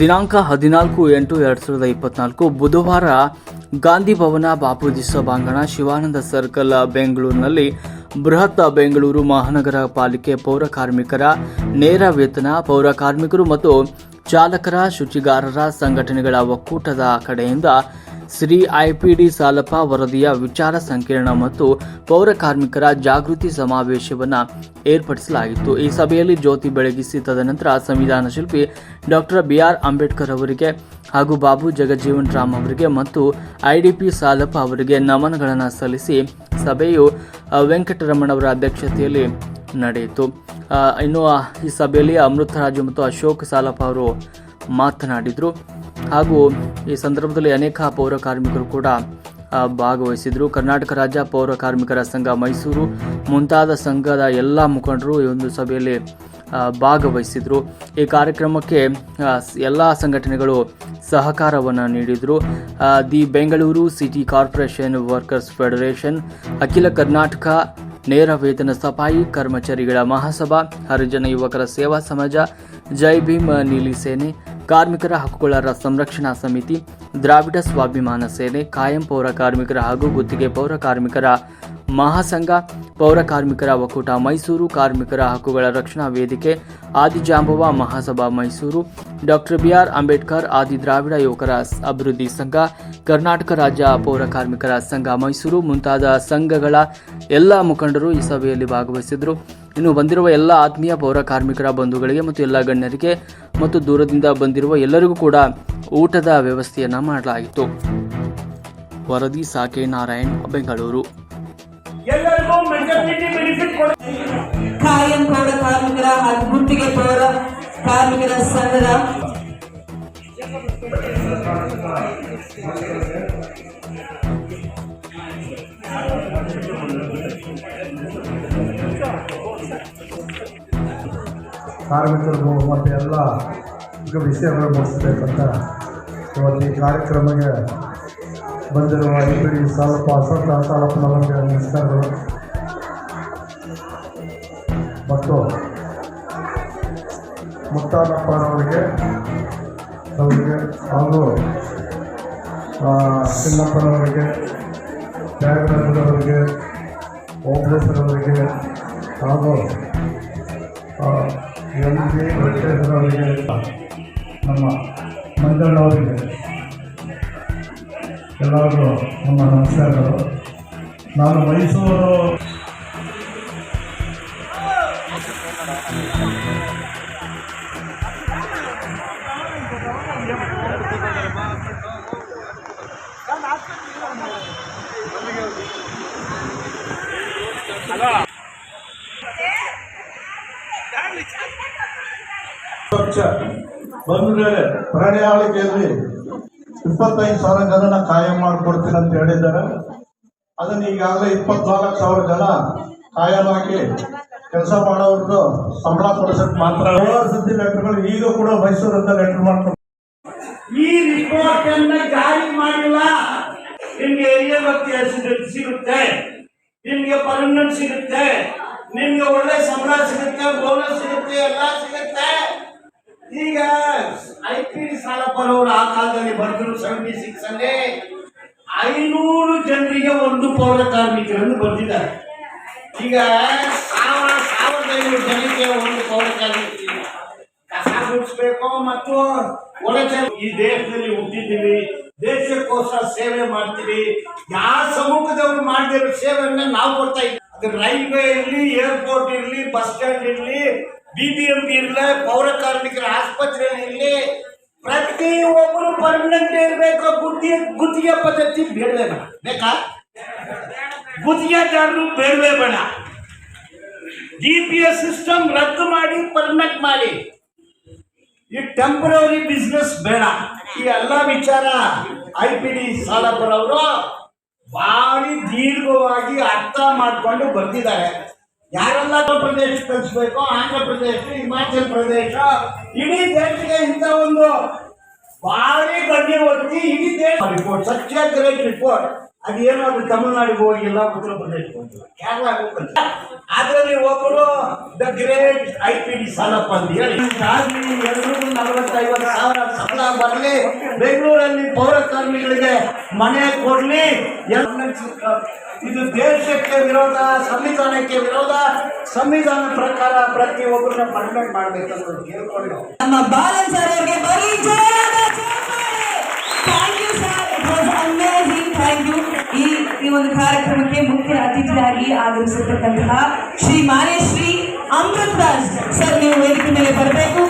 ದಿನಾಂಕ ಹದಿನಾಲ್ಕು ಎಂಟು ಎರಡು ಸಾವಿರದ ಇಪ್ಪತ್ನಾಲ್ಕು ಬುಧವಾರ ಗಾಂಧಿ ಭವನ ಬಾಪೂಜಿ ಸಭಾಂಗಣ ಶಿವಾನಂದ ಸರ್ಕಲ್ ಬೆಂಗಳೂರಿನಲ್ಲಿ ಬೃಹತ್ ಬೆಂಗಳೂರು ಮಹಾನಗರ ಪಾಲಿಕೆ ಪೌರ ಕಾರ್ಮಿಕರ ನೇರ ವೇತನ, ಪೌರ ಕಾರ್ಮಿಕರು ಮತ್ತು ಚಾಲಕರ ಶುಚಿಗಾರರ ಸಂಘಟನೆಗಳ ಒಕ್ಕೂಟದ ಕಡೆಯಿಂದ ಶ್ರೀ ಐಪಿಡಿ ಸಾಲಪ್ಪ ವರದಿಯ ವಿಚಾರ ಸಂಕಿರಣ ಮತ್ತು ಪೌರ ಕಾರ್ಮಿಕರ ಜಾಗೃತಿ ಸಮಾವೇಶವನ್ನು ಏರ್ಪಡಿಸಲಾಗಿತ್ತು. ಈ ಸಭೆಯಲ್ಲಿ ಜ್ಯೋತಿ ಬೆಳಗಿಸಿ ತದನಂತರ ಸಂವಿಧಾನ ಶಿಲ್ಪಿ ಡಾಕ್ಟರ್ ಬಿಆರ್ ಅಂಬೇಡ್ಕರ್ ಅವರಿಗೆ ಹಾಗೂ ಬಾಬು ಜಗಜೀವನ್ ರಾಮ್ ಅವರಿಗೆ ಮತ್ತು ಐಡಿಪಿ ಸಾಲಪ್ಪ ಅವರಿಗೆ ನಮನಗಳನ್ನು ಸಲ್ಲಿಸಿ ಸಭೆಯು ವೆಂಕಟರಮಣ್ ವೆಂಕಟರಮಣವರ ಅಧ್ಯಕ್ಷತೆಯಲ್ಲಿ ನಡೆಯಿತು. ಇನ್ನು ಈ ಸಭೆಯಲ್ಲಿ ಅಮೃತರಾಜು ಮತ್ತು ಅಶೋಕ್ ಸಾಲಪ್ಪ ಅವರು ಮಾತನಾಡಿದರು. ಹಾಗೂ ಈ ಸಂದರ್ಭದಲ್ಲಿ ಅನೇಕ ಪೌರ ಕಾರ್ಮಿಕರು ಕೂಡ ಭಾಗವಹಿಸಿದರು. ಕರ್ನಾಟಕ ರಾಜ್ಯ ಪೌರ ಕಾರ್ಮಿಕರ ಸಂಘ ಮೈಸೂರು ಮುಂತಾದ ಸಂಘದ ಎಲ್ಲ ಮುಖಂಡರು ಈ ಒಂದು ಸಭೆಯಲ್ಲಿ ಭಾಗವಹಿಸಿದರು. ಈ ಕಾರ್ಯಕ್ರಮಕ್ಕೆ ಎಲ್ಲ ಸಂಘಟನೆಗಳು ಸಹಕಾರವನ್ನು ನೀಡಿದರು. The Bengaluru city corporation workers federation, Akhila Karnataka ನೇರ ವೇತನ ಸಫಾಯಿ ಕರ್ಮಚಾರಿಗಳ ಮಹಾಸಭಾ, ಹರಿಜನ ಯುವಕರ ಸೇವಾ ಸಮಾಜ, ಜೈ ಭೀಮ್ ನೀಲಿ ಸೇನೆ ಕಾರ್ಮಿಕರ ಹಕ್ಕುಗಳ ಸಂರಕ್ಷಣಾ ಸಮಿತಿ, ದ್ರಾವಿಡ ಸ್ವಾಭಿಮಾನ ಸೇನೆ, ಕಾಯಂ ಪೌರ ಕಾರ್ಮಿಕರ ಹಾಗೂ ಗುತ್ತಿಗೆ ಪೌರ ಕಾರ್ಮಿಕರ ಮಹಾಸಂಘ, ಪೌರ ಕಾರ್ಮಿಕರ ಒಕ್ಕೂಟ ಮೈಸೂರು, ಕಾರ್ಮಿಕರ ಹಕ್ಕುಗಳ ರಕ್ಷಣಾ ವೇದಿಕೆ, ಆದಿಜಾಂಬವ ಮಹಾಸಭಾ ಮೈಸೂರು ಡಾಕ್ಟರ್ ಬಿಆರ್ ಅಂಬೇಡ್ಕರ್ ಆದಿ ದ್ರಾವಿಡ ಯುವಕರ ಅಭಿವೃದ್ಧಿ ಸಂಘ ಕರ್ನಾಟಕ ರಾಜ್ಯ ಪೌರ ಕಾರ್ಮಿಕರ ಸಂಘ ಮೈಸೂರು ಮುಂತಾದ ಸಂಘಗಳ ಎಲ್ಲ ಮುಖಂಡರು ಈ ಸಭೆಯಲ್ಲಿ ಭಾಗವಹಿಸಿದರು. ಇನ್ನು ಬಂದಿರುವ ಎಲ್ಲ ಆತ್ಮೀಯ ಪೌರ ಕಾರ್ಮಿಕರ ಬಂಧುಗಳಿಗೆ ಮತ್ತು ಎಲ್ಲ ಗಣ್ಯರಿಗೆ ಮತ್ತು ದೂರದಿಂದ ಬಂದಿರುವ ಎಲ್ಲರಿಗೂ ಕೂಡ ಊಟದ ವ್ಯವಸ್ಥೆಯನ್ನು ಮಾಡಲಾಯಿತು ವರದಿ ಸಾಕೆ ನಾರಾಯಣ್ ಬೆಂಗಳೂರು. ಕಾಯಂ ಪೌರ ಕಾರ್ಮಿಕರ ಹಾಗೂ ಗುತ್ತಿಗೆ ಪೌರ ಕಾರ್ಮಿಕರ ಸಂಘದ ಕಾರ್ಮಿಕರಿಗೂ ಮತ್ತು ಎಲ್ಲ ವಿಷಯಗಳು ಮುಗಿಸ್ಬೇಕಂತ ಇವತ್ತು ಈ ಕಾರ್ಯಕ್ರಮಕ್ಕೆ ಬಂದಿರುವ ಇಬ್ಬರಿ ಸಾಲಪ್ಪ ಅಶೋಕ ಸಾಲಪ್ಪನವರಿಗೆ ನಮಸ್ಕಾರಗಳು. ಮತ್ತು ಮುತ್ತಾನಪ್ಪನವರಿಗೆ ಅವರಿಗೆ ಹಾಗೂ ಚಿನ್ನಪ್ಪನವರಿಗೆ ತ್ಯಾಗರಾಜರವರಿಗೆ ಓಂಕೇಶ್ವರವರಿಗೆ ಹಾಗೂ ಎಂ ಜಿ ವೆಂಕಟೇಶ್ವರವರಿಗೆ ನಮ್ಮ ಮಂಜಣ್ಣವರಿಗೆ ಎಲ್ಲರಿಗೂ ನಮ್ಮ ನಮಸ್ಕಾರಗಳು. ನಾನು ಮೈಸೂರು ಪಕ್ಷ ಬಂದ ಮೇಲೆ ಪ್ರಣಾಳಿಕೆಯಲ್ಲಿ ಇಪ್ಪತ್ತೈದು ಸಾವಿರ ಜನನ ಕಾಯಂ ಮಾಡಿಕೊಡ್ತೀನಿ ಅಂತ ಹೇಳಿದ್ದಾರೆ. ಅದನ್ನ ಈಗಾಗಲೇ ಇಪ್ಪತ್ನಾಲ್ಕು ಸಾವಿರ ಜನ ಕಾಯಮಾಗಿ ಕೆಲಸ ಮಾಡೋರ್ದು ಸಂಬಳ ಕೊಡಿಸಕ್ಕೆ ಮಾತ್ರ. ಸುದ್ದಿ ಲೆಟರ್ಗಳು ಈಗ ಕೂಡ ಮೈಸೂರಿಂದ ಲೆಟರ್ ಮಾಡ್ಕೊಂಡು ಈ ರಿಪೋರ್ಟ್ ಅನ್ನ ಜಾರಿ ಮಾಡಿಲ್ಲ. ನಿಮ್ಗೆ ಏರಿಯಾ ಭಕ್ತಿ ಸಿಗುತ್ತೆ. ನಿಮ್ಗೆ ಪರ್ಮನೆಂಟ್ ಸಿಗುತ್ತೆ. ನಿಮ್ಗೆ ಒಳ್ಳೆ ಸಂಬಳ ಸಿಗುತ್ತೆ ಬೋನಸ್ ಸಿಗುತ್ತೆ, ಎಲ್ಲ ಸಿಗುತ್ತೆ. ಈಗ ಐ ಪಿ ಸಾಲಪ್ಪನವರು ಆ ಕಾಲದಲ್ಲಿ ಬರೆದ್ರು ಸೆವೆಂಟಿ ಸಿಕ್ಸ್ ಅಲ್ಲಿ. ಐನೂರು ಜನರಿಗೆ ಒಂದು ಪೌರ ಕಾರ್ಮಿಕರನ್ನು ಬಂದಿದ್ದಾರೆ. ಈಗ ಸಾವಿರ ಸಾವಿರದ ಐನೂರು ಜನರಿಗೆ ಒಂದು ಪೌರ ಗುಡಿಸ್ಬೇಕು ಮತ್ತು ಈ ದೇಶದಲ್ಲಿ ಹುಟ್ಟಿದ್ದೀವಿ, ದೇಶಕ್ಕೋಸ್ಕರ ಸೇವೆ ಮಾಡ್ತೀವಿ. ಯಾವ ಸಮೂಹದವ್ರು ಮಾಡಿದಿರೋ ಸೇವೆಯನ್ನ ನಾವು ಕೊಡ್ತಾ ಇದ್ದೀವಿ. ರೈಲ್ವೆ ಇರಲಿ ಏರ್ಪೋರ್ಟ್ ಇರಲಿ ಬಸ್ ಸ್ಟ್ಯಾಂಡ್ ಇರಲಿ ಬಿ ಬಿ ಎಂ ಪಿ ಇರಲಿ, ಪೌರ ಕಾರ್ಮಿಕರ ಆಸ್ಪತ್ರೆ ಇರಲಿ ಪ್ರತಿ ಒಬ್ಬರು ಪರ್ಮನೆಂಟ್ ಇರಬೇಕು, ಗುತ್ತಿಗೆ ಗುತ್ತಿಗೆ ಪದ್ಧತಿ ಬೇಡವೇ ಬೇಡ. ಬೇಕಾ? ಗುತ್ತಿಗೆದಾರರು ಬೇಡವೇ ಬೇಡ. ಜಿ ಪಿ ಎಸ್ ಸಿಸ್ಟಮ್ ರದ್ದು ಮಾಡಿ ಪರ್ಮನೆಂಟ್ ಮಾಡಿ. ಈ ಟೆಂಪರರಿ ಬಿಸ್ನೆಸ್ ಬೇಡ. ಈ ಎಲ್ಲ ವಿಚಾರ ಐ ಪಿ ಡಿ ಸಾಲಪುರವರು ಭಾರಿ ದೀರ್ಘವಾಗಿ ಅರ್ಥ ಮಾಡಿಕೊಂಡು ಬರ್ತಿದ್ದಾರೆ. ಯಾರೆಲ್ಲ ಪ್ರದೇಶ ಕಲಿಸ್ಬೇಕು ಆಂಧ್ರ ಪ್ರದೇಶ, ಹಿಮಾಚಲ ಪ್ರದೇಶ, ಇಡೀ ದೇಶಕ್ಕೆ ಇಂಥ ಒಂದು ಭಾರಿ ಬಗ್ಗೆ ಒತ್ತಿ ಇಡೀ ದೇಶ ರಿಪೋರ್ಟ್ ಸತ್ಯ ಗ್ರೇಟ್ ರಿಪೋರ್ಟ್ ಅದೇನು ಅದು ತಮಿಳುನಾಡಿಗೆ ಹೋಗಿಲ್ಲ ಉತ್ತರ ಪ್ರದೇಶಕ್ಕೆ ಹೋಗಿಲ್ಲ ಕೇರಳ ಹೋಗಿಲ್ಲ ಅದರಲ್ಲಿ ಒಬ್ಬರು great I P D Salappa ಅಂತ ಹೇಳಿ. ನಲವತ್ತೈವತ್ತು ಸಾವಿರ ಸಂಬಳ ಬರಲಿ. ಬೆಂಗಳೂರಲ್ಲಿ ಪೌರ ಕಾರ್ಮಿಕರಿಗೆ ಮನೆ ಕೊಡಲಿ. ಇದು ದೇಶಕ್ಕೆ ವಿರೋಧ, ಸಂವಿಧಾನಕ್ಕೆ ವಿರೋಧ. ಸಂವಿಧಾನ ಪ್ರಕಾರ ಪ್ರತಿಯೊಬ್ಬರನ್ನ ಪರ್ಮೆಂಟ್ ಮಾಡ್ಬೇಕಂತ ಕೇಳ್ಕೊಂಡು. ನಮ್ಮ ಬಾಲನ್ ಸರ್ ಅವರಿಗೆ ಬರೀ ಈ ಒಂದು ಕಾರ್ಯಕ್ರಮಕ್ಕೆ ಮುಖ್ಯ ಅತಿಥಿಯಾಗಿ ಆಗಮಿಸಿರ್ತಕ್ಕಂತಹ ಶ್ರೀ ಮಾನೇಶ್ರೀ ಅಮೃತರಾಜ್ ಸರ್ ನೀವು ವೇದಿಕೆ ಮೇಲೆ ಬರಬೇಕು